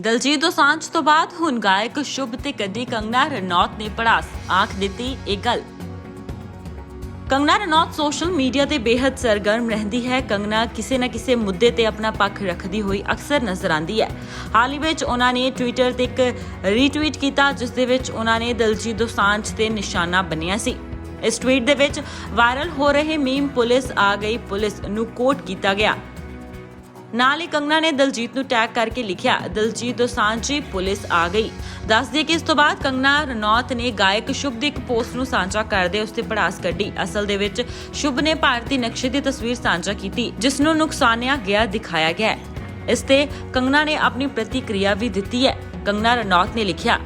ਦਲਜੀਤ ਦੋਸਾਂਝ ਤੋਂ ਬਾਅਦ ਹੁਣ ਗਾਇਕ ਸ਼ੁਭ ਤੇ ਕਦੀ ਕੰਗਨਾ ਰਣੌਤ ਨੇ ਪੜਾਸ, ਆਂਖ ਦਿੱਤੀ ਇਹ ਗੱਲ। ਕੰਗਨਾ ਰਣੌਤ ਸੋਸ਼ਲ ਮੀਡੀਆ ਤੇ ਬੇहद ਸਰਗਰਮ ਰਹਿੰਦੀ ਹੈ। ਕੰਗਨਾ ਕਿਸੇ ਨਾ ਕਿਸੇ ਮੁੱਦੇ ਤੇ ਆਪਣਾ ਪੱਖ ਰੱਖਦੀ ਹੋਈ ਅਕਸਰ ਨਜ਼ਰ ਆਉਂਦੀ ਹੈ। ਹਾਲ ਹੀ ਵਿੱਚ ਉਹਨਾਂ ਨੇ ਟਵਿੱਟਰ ਤੇ ਇੱਕ ਰੀਟਵੀਟ ਕੀਤਾ, ਜਿਸ ਦੇ ਵਿੱਚ ਉਹਨਾਂ ਨੇ ਦਲਜੀਤ ਦੋਸਾਂਝ ਤੇ ਨਿਸ਼ਾਨਾ ਬੰਨਿਆ ਸੀ। ਇਸ ਟਵੀਟ ਦੇ ਵਿੱਚ ਵਾਇਰਲ ਹੋ ਰਹੇ ਮੀਮ ਪੁਲਿਸ ਆ ਗਈ, ਪੁਲਿਸ ਨੂੰ ਕੋਟ ਕੀਤਾ ਗਿਆ। ਨਾਲ ਹੀ ਕੰਗਨਾ ਨੇ ਦਲਜੀਤ ਨੂੰ ਟੈਗ ਕਰਕੇ ਲਿਖਿਆ, ਦਲਜੀਤ ਦੋਸਾਂਝੀ ਪੁਲਿਸ ਆ ਗਈ। ਦੱਸ ਦਈਏ ਕਿ ਇਸ ਤੋਂ ਬਾਅਦ ਕੰਗਨਾ ਰਣੌਤ ਨੇ ਗਾਇਕ ਸ਼ੁਭ ਦੀ ਇੱਕ ਪੋਸਟ ਨੂੰ ਸਾਂਝਾ ਕਰਦੇ ਉਸ ਤੇ ਪੜਾਸ ਕੱਢੀ। ਅਸਲ ਦੇ ਵਿੱਚ ਸ਼ੁਭ ਨੇ ਭਾਰਤੀ ਨਕਸ਼ੇ ਦੀ ਤਸਵੀਰ ਸਾਂਝਾ ਕੀਤੀ, ਜਿਸ ਨੂੰ ਨੁਕਸਾਨਿਆ ਗਿਆ ਦਿਖਾਇਆ ਗਿਆ ਇਸ ਤੇ ਕੰਗਨਾ ਨੇ ਆਪਣੀ ਪ੍ਰਤੀਕਿਰਿਆ ਵੀ ਦਿੱਤੀ ਹੈ। ਕੰਗਨਾ ਰਣੌਤ ਨੇ ਲਿਖਿਆ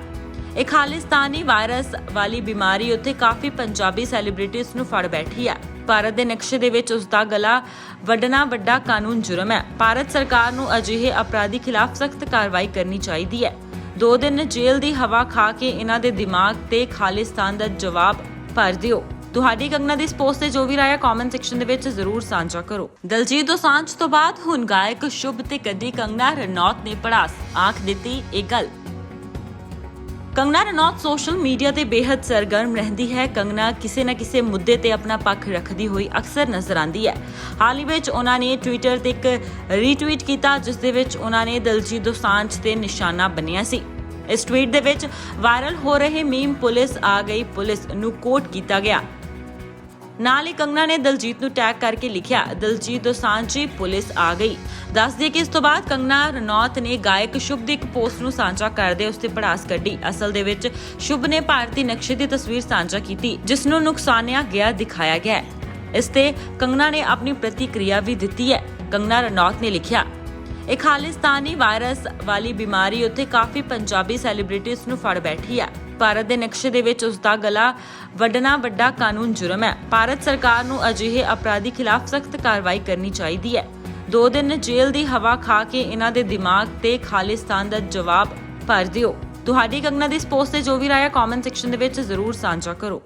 ਇਹ ਖਾਲਿਸਤਾਨੀ ਵਾਇਰਸ ਵਾਲੀ ਬਿਮਾਰੀ ਉੱਤੇ ਕਾਫੀ ਪੰਜਾਬੀ ਸੈਲੀਬ੍ਰਿਟੀਜ਼ ਨੂੰ ਫੜ ਬੈਠੀ ਹੈ। ਭਾਰਤ ਦੇ ਨਕਸ਼ੇ ਦੇ ਵਿੱਚ ਉਸ ਦਾ ਗਲਾ ਵੱਢਣਾ ਵੱਡਾ ਕਾਨੂੰਨ ਜੁਰਮ ਹੈ। ਭਾਰਤ ਸਰਕਾਰ ਨੂੰ ਅਜਿਹੇ ਅਪਰਾਧੀ ਖਿਲਾਫ ਸਖਤ ਕਾਰਵਾਈ ਕਰਨੀ ਚਾਹੀਦੀ ਹੈ। ਦੋ ਦਿਨ ਜੇਲ੍ਹ ਦੀ ਹਵਾ ਖਾ ਕੇ ਇਹਨਾਂ ਦੇ ਦਿਮਾਗ ਤੇ ਖਾਲਿਸਤਾਨ ਦਾ ਜਵਾਬ ਭਰ ਦਿਓ। ਤੁਹਾਡੀ ਕੰਗਨਾ ਦੀ ਇਸ ਪੋਸਟ ਤੇ ਜੋ ਵੀ ਰਾਇਆ ਕਮੈਂਟ ਸੈਕਸ਼ਨ ਦੇ ਵਿੱਚ ਜ਼ਰੂਰ ਸਾਂਝਾ ਕਰੋ। ਦਲਜੀਤ ਦੋਸਾਂਝ ਤੋਂ ਬਾਅਦ ਹੁਣ ਗਾਇਕ ਸ਼ੁਭ ਤੇ ਕਦੀ ਕੰਗਨਾ ਰਣੌਤ ਨੇ ਪੜਾਸ। ਆਖ ਦਿੱਤੀ ਇਹ ਗੱਲ। ਕੰਗਨਾ ਰਣੌਤ ਸੋਸ਼ਲ ਮੀਡੀਆ ਤੇ ਬੇहद ਸਰਗਰਮ ਰਹਿੰਦੀ ਹੈ। ਕੰਗਨਾ ਕਿਸੇ ਨਾ ਕਿਸੇ ਮੁੱਦੇ ਤੇ ਆਪਣਾ ਪੱਖ ਰੱਖਦੀ ਹੋਈ ਅਕਸਰ ਨਜ਼ਰ ਆਉਂਦੀ ਹੈ। ਹਾਲ ਹੀ ਵਿੱਚ ਉਹਨਾਂ ਨੇ ਟਵਿੱਟਰ ਤੇ ਇੱਕ ਰੀਟਵੀਟ ਕੀਤਾ, ਜਿਸ ਦੇ ਵਿੱਚ ਉਹਨਾਂ ਨੇ ਦਲਜੀਤ ਦੋਸਾਂਝ ਤੇ ਨਿਸ਼ਾਨਾ ਬੰਨਿਆ ਸੀ। ਇਸ ਟਵੀਟ ਦੇ ਵਿੱਚ ਵਾਇਰਲ ਹੋ ਰਹੇ ਮੀਮ ਪੁਲਿਸ ਆ ਗਈ, ਪੁਲਿਸ ਨੂੰ ਕੋਟ ਕੀਤਾ ਗਿਆ। ਨਾਲ ਹੀ ਕੰਗਨਾ ਨੇ ਦਲਜੀਤ ਨੂੰ ਟੈਗ ਕਰਕੇ ਲਿਖਿਆ, ਦਲਜੀਤ ਦੋਸਾਂਝੀ ਪੁਲਿਸ ਆ ਗਈ। ਦੱਸ ਦਈਏ ਕਿ ਇਸ ਤੋਂ ਬਾਅਦ ਕੰਗਨਾ ਰਣੌਤ ਨੇ ਗਾਇਕ ਸ਼ੁਭ ਦੀ ਇੱਕ ਪੋਸਟ ਨੂੰ ਸਾਂਝਾ ਕਰਦੇ ਉਸ ਤੇ ਪੜਾਸ ਕੱਢੀ। ਅਸਲ ਦੇ ਵਿੱਚ ਸ਼ੁਭ ਨੇ ਭਾਰਤੀ ਨਕਸ਼ੇ ਦੀ ਤਸਵੀਰ ਸਾਂਝਾ ਕੀਤੀ, ਜਿਸ ਨੂੰ ਨੁਕਸਾਨਿਆ ਗਿਆ ਦਿਖਾਇਆ ਗਿਆ ਇਸ ਤੇ ਕੰਗਨਾ ਨੇ ਆਪਣੀ ਪ੍ਰਤੀਕਿਰਿਆ ਵੀ ਦਿੱਤੀ ਹੈ। ਕੰਗਨਾ ਰਣੌਤ ਨੇ ਲਿਖਿਆ ਇਹ ਖਾਲਿਸਤਾਨੀ ਵਾਇਰਸ ਵਾਲੀ ਬਿਮਾਰੀ ਉੱਤੇ ਕਾਫੀ ਪੰਜਾਬੀ ਸੈਲੀਬ੍ਰਿਟੀਜ਼ ਨੂੰ ਫੜ ਬੈਠੀ ਹੈ। ਭਾਰਤ ਦੇ ਨਕਸ਼ੇ ਦੇ ਵਿੱਚ ਉਸ ਦਾ ਗਲਾ ਵੱਢਣਾ ਵੱਡਾ ਕਾਨੂੰਨ ਜੁਰਮ ਹੈ। ਭਾਰਤ ਸਰਕਾਰ ਨੂੰ ਅਜਿਹੇ ਅਪਰਾਧੀ ਖਿਲਾਫ ਸਖਤ ਕਾਰਵਾਈ ਕਰਨੀ ਚਾਹੀਦੀ ਹੈ। ਦੋ ਦਿਨ ਜੇਲ੍ਹ ਦੀ ਹਵਾ ਖਾ ਕੇ ਇਹਨਾਂ ਦੇ ਦਿਮਾਗ ਤੇ ਖਾਲਿਸਤਾਨ ਦਾ ਜਵਾਬ ਭਰ ਦਿਓ। ਤੁਹਾਡੀ ਕੰਗਨਾ ਦੀ ਇਸ ਪੋਸਟ ਤੇ ਜੋ ਵੀ ਰਾਇਆ ਕਮੈਂਟ ਸੈਕਸ਼ਨ ਦੇ ਵਿੱਚ ਜ਼ਰੂਰ ਸਾਂਝਾ ਕਰੋ।